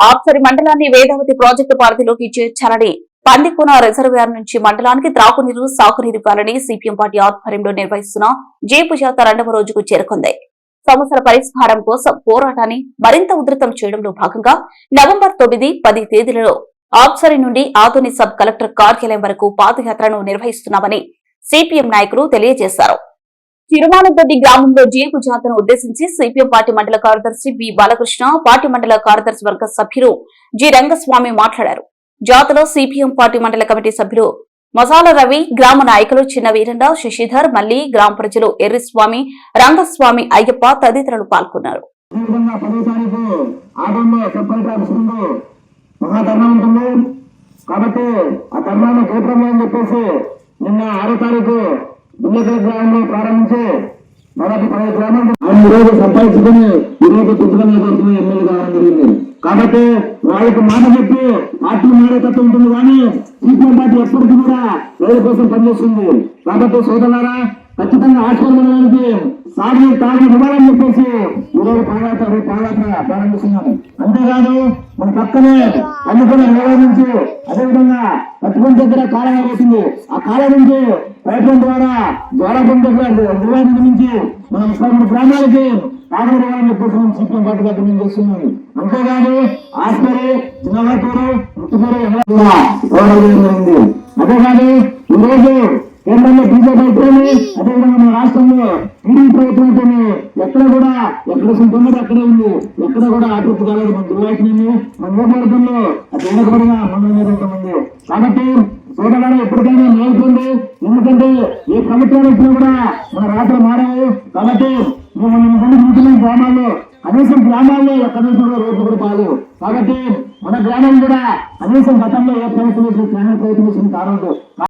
ఆప్సరి మండలాన్ని వేదావతి ప్రాజెక్టు పరిధిలోకి చేర్చాలని పందికొన రిజర్వేర్ నుంచి మండలానికి త్రాగునీరు సాగునీరు ఇవ్వాలని సిపిఎం పార్టీ ఆధ్వర్యంలో నిర్వహిస్తున్న జేపు జాత రెండవ రోజుకు చేరుకుంది. సమస్యల పరిష్కారం కోసం పోరాటాన్ని మరింత ఉధృతం చేయడంలో భాగంగా నవంబర్ తొమ్మిది పది తేదీలలో ఆప్సరి నుండి ఆధుని సబ్ కలెక్టర్ కార్యాలయం వరకు పాదయాత్రను నిర్వహిస్తున్నామని సిపిఎం నాయకులు తెలియజేశారు. తిరుమానదొడ్డి గ్రామంలో జీపు జాతను ఉద్దేశించి సిపిఎం పార్టీ మండల కార్యదర్శి బి బాలకృష్ణ పార్టీ మండల కార్యదర్శి వర్గ సభ్యులు జి రంగస్వామి మాట్లాడారు. జాతలో సిపిఎం పార్టీ మండల కమిటీ సభ్యులు మసాల రవి గ్రామ నాయకులు చిన్న వీరన్న శశిధర్ మల్లి గ్రామ ప్రజలు ఎర్రిస్వామి రంగస్వామి అయ్యప్ప తదితరులు పాల్గొన్నారు. కాబట్టి ఆ ధర్నాన్ని చెప్పేసి నిన్న ఆరో తారీఖు బిల్లకల్ గ్రామంలో ప్రారంభించి మొదటి పది గ్రామాలు ఆయన ఈ రోజు సంపాదించుకుని ఈరోజు రోజు పుస్తకం ఎమ్మెల్యే కావడం జరిగింది. కాబట్టి వాళ్ళకి మాట చెప్పి పార్టీ మారేటట్టు ఉంటుంది కానీ సిపిఎం పార్టీ ఎప్పటికీ కూడా ప్రజల కోసం పనిచేస్తుంది. కాబట్టి సోదరులారా ఖచ్చితంగా ఆశ్రమానికి సాగి తాగి ఇవ్వాలని చెప్పేసి ఈరోజు పాదయాత్ర పాదయాత్ర ప్రారంభిస్తున్నాను అంతేకాదు మన పక్కనే అందుకునే నెల నుంచి అదేవిధంగా పట్టుకుని దగ్గర కాలం అవుతుంది. ఆ కాలం నుంచి పైపుల ద్వారా ద్వారాపం దగ్గర దివాణి నుంచి మన ముప్పై గ్రామాలకి తాగుడు కోసం చెప్పేసి మేము దగ్గర మేము చేస్తున్నాం అంతేగాని ఆస్పరి చిన్నవాటూరు ముట్టుకూరు జరిగింది? అంతేకాదు ఈరోజు కేంద్రంలో బీజేపీ అయితేనే అదేవిధంగా మన రాష్ట్రంలో టీడీపీ ఎక్కడ కూడా ఎక్కడ సొంతంగా అక్కడే ఉంది? ఎక్కడ కూడా ఆకృతి కాలేదు. మన దుర్వాసనని మన నియోజకవర్గంలో అది వెనకబడిన మన నియోజకవర్గం ఉంది కాబట్టి చూడగానే ఎప్పటికైనా మేలుకోండి ఎందుకంటే ఏ ప్రభుత్వం వచ్చినా కూడా మన రాత్రులు మారాయి. కాబట్టి మిమ్మల్ని మన మంది ఉంటున్న గ్రామాల్లో కనీసం గ్రామాల్లో ఎక్కడ నుంచి కూడా రోడ్లు కూడా పాలు. కాబట్టి మన గ్రామం కూడా కనీసం గతంలో ఏ ప్రభుత్వం చేసిన ప్రయత్నం చేసిన కారణం